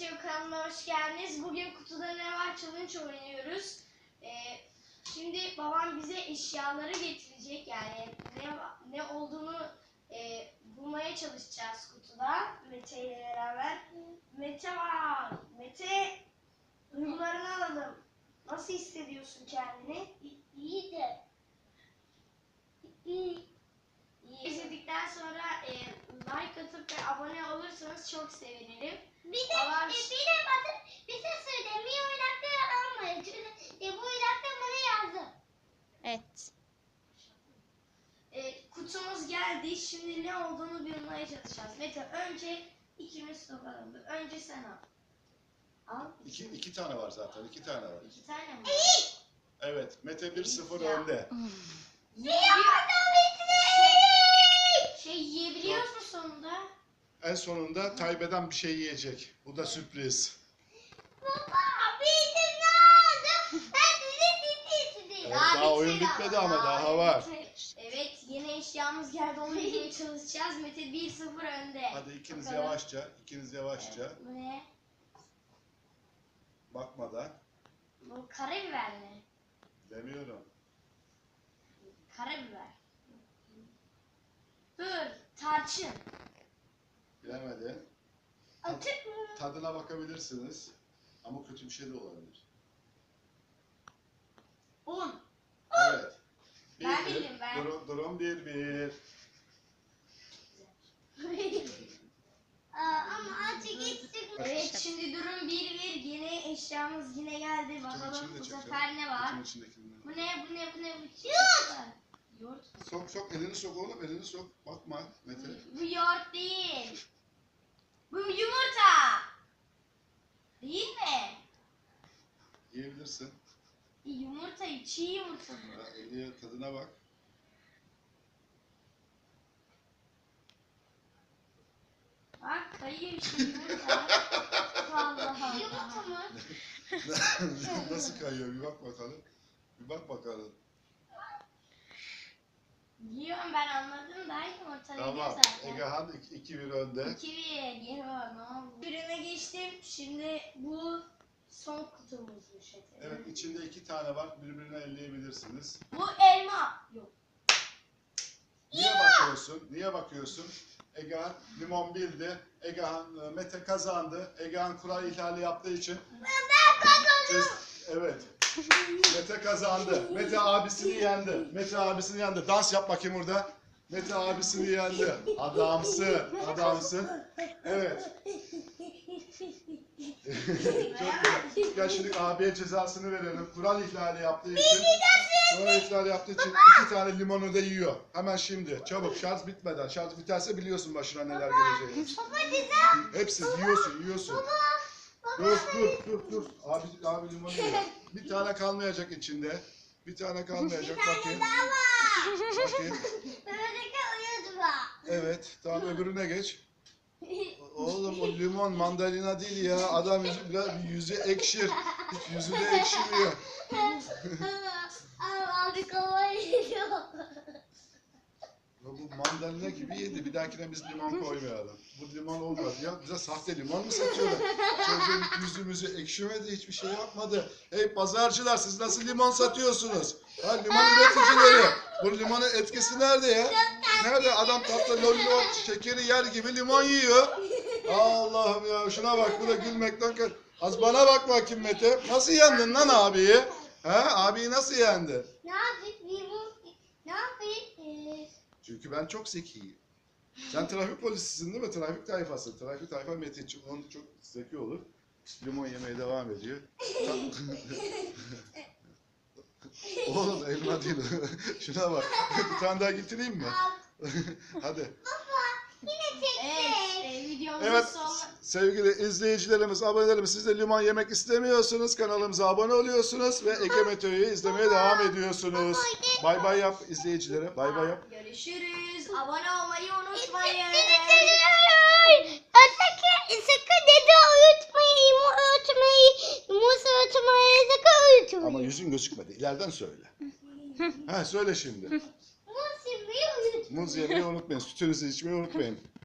Meteo kanalına hoş geldiniz. Bugün kutuda ne var challenge oynuyoruz. Ee, şimdi babam bize eşyaları getirecek. Yani ne ne olduğunu e, bulmaya çalışacağız kutuda Mete ile beraber. Mete var. Mete duygularını alalım. Nasıl hissediyorsun kendini? İyi de. İyi. İyi. İzledikten sonra e, like atıp ve abone olursanız çok sevinirim. Bir de e, bir de bakın bir şey söyleyeyim. Bir oynakta almayın. Çünkü e, bu oynakta bana yazdı. Evet. E, kutumuz geldi. Şimdi ne olduğunu bilmeye çalışacağız. Mete önce ikimiz sokalım. Önce sen al. Al. İki, iki tane var zaten. iki tane var. İki tane mi? Evet. Mete 1-0 Ya. önde. Yiyebiliyor, şey En sonunda Taybeden bir şey yiyecek. Bu da sürpriz. Baba bizim ne oldu? Ben sizi sizi Evet, daha oyun bitmedi ama daha var. Evet yeni eşyamız geldi onu yemeye çalışacağız. Mete 1-0 önde. Hadi ikiniz Bakalım. yavaşça, ikiniz yavaşça. Bu ne? Bakmadan. Bu karabiber mi? Demiyorum. Karabiber. Dur, tarçın. Bilemedi. Atık mı? Tadına bakabilirsiniz. Ama kötü bir şey de olabilir. Un. Evet. Ben Bir, bir. bildim, ben. Durum, durum 1-1. Aa, ama azıcık hiç çıkmadı. Evet şimdi durum 1-1. Yine eşyamız yine geldi. Bakalım bu çekelim. sefer ne var? Kutunun içindekinden. Bu ne, bu ne, bu ne? Bu yoğurt. Yoğurt. Sok sok elini sok oğlum elini sok. Bakma Mete. Bu yoğurt değil. Bu yumurta. Değil mi? Yiyebilirsin. Yumurta, çiğ yumurta bu. Ya, eli tadına bak. Bak kayıyor işte yumurta. Allah Allah. Yumurta mı? Nasıl kayıyor bir bak bakalım. Bir bak bakalım. Yiyorum ben anladım da yumurta Tamam. zaten. Egehan 2-1 önde. 2-1 geliyor ne oldu? Birine geçtim. Şimdi bu son kutumuzmuş. Evet içinde iki tane var. Birbirine elleyebilirsiniz. Bu elma. Yok. Niye bakıyorsun? Niye bakıyorsun? Egehan limon bildi. Egehan e, Mete kazandı. Egehan kural ihlali yaptığı için. Ben kazandım. Evet. Mete kazandı. Mete abisini yendi. Mete abisini yendi. Dans yap bakayım burada. Mete abisini yendi. Adamsın. Adamsın. Evet. Çok güzel. Gel şimdi abiye cezasını verelim. Kural ihlali yaptığı için. Kural ihlali yaptığı için iki tane limonu da yiyor. Hemen şimdi. Çabuk şarj bitmeden. Şarj biterse biliyorsun başına neler geleceğini. Hepsi yiyorsun yiyorsun. Dur dur dur dur. Abi, abi limonu yiyor. Bir tane kalmayacak içinde. Bir tane kalmayacak. Bakayım. Bakayım. Böylelikle uyuyordu bak. Evet. Tamam öbürüne geç. Oğlum o limon mandalina değil ya. Adam yüzü, biraz yüzü ekşir. Hiç yüzü de ekşimiyor. Abi yiyor. Bu mandalina gibi yedi. Bir dahakine biz limon koymayalım. Bu limon olmaz. Ya bize sahte limon mu satıyorlar? Çocuğun yüzümüzü ekşimedi, hiçbir şey yapmadı. Hey pazarcılar siz nasıl limon satıyorsunuz? Ha limon üreticileri. Bu limonun etkisi nerede ya? Nerede? Adam tatlı lollipop şekeri yer gibi limon yiyor. Allah'ım ya şuna bak bu da gülmekten kır. Az bana bak bakayım Mete. Nasıl yendin lan abiyi? Ha? Abiyi nasıl yendin? Ne yapayım? Limon. Ne yapayım? Ee, Çünkü ben çok zekiyim. Sen trafik polisisin değil mi? Trafik tayfası. Trafik tayfa Metin çok, onun çok zeki olur. Limon yemeye devam ediyor. Oğlum elma değil. Şuna bak. Bir tane daha getireyim mi? Hadi. yine çektim. Evet, e, videomuzun Evet sonuna... sevgili izleyicilerimiz, abonelerimiz siz de limon yemek istemiyorsunuz. Kanalımıza abone oluyorsunuz ve Ege Meteo'yu izlemeye devam ediyorsunuz. Bay bay yap izleyicilere. Bay bay yap. Görüşürüz. Abone olmayı unutmayın. Sakın, sakın dede unutmayın, imu unutmayın, imus unutmayın, sakın unutmayın. Ama yüzün gözükmedi. İleriden söyle. ha söyle şimdi. Imus yemeyi unutmayın. Muz yemeyi unutmayın. Sütünüzü içmeyi unutmayın.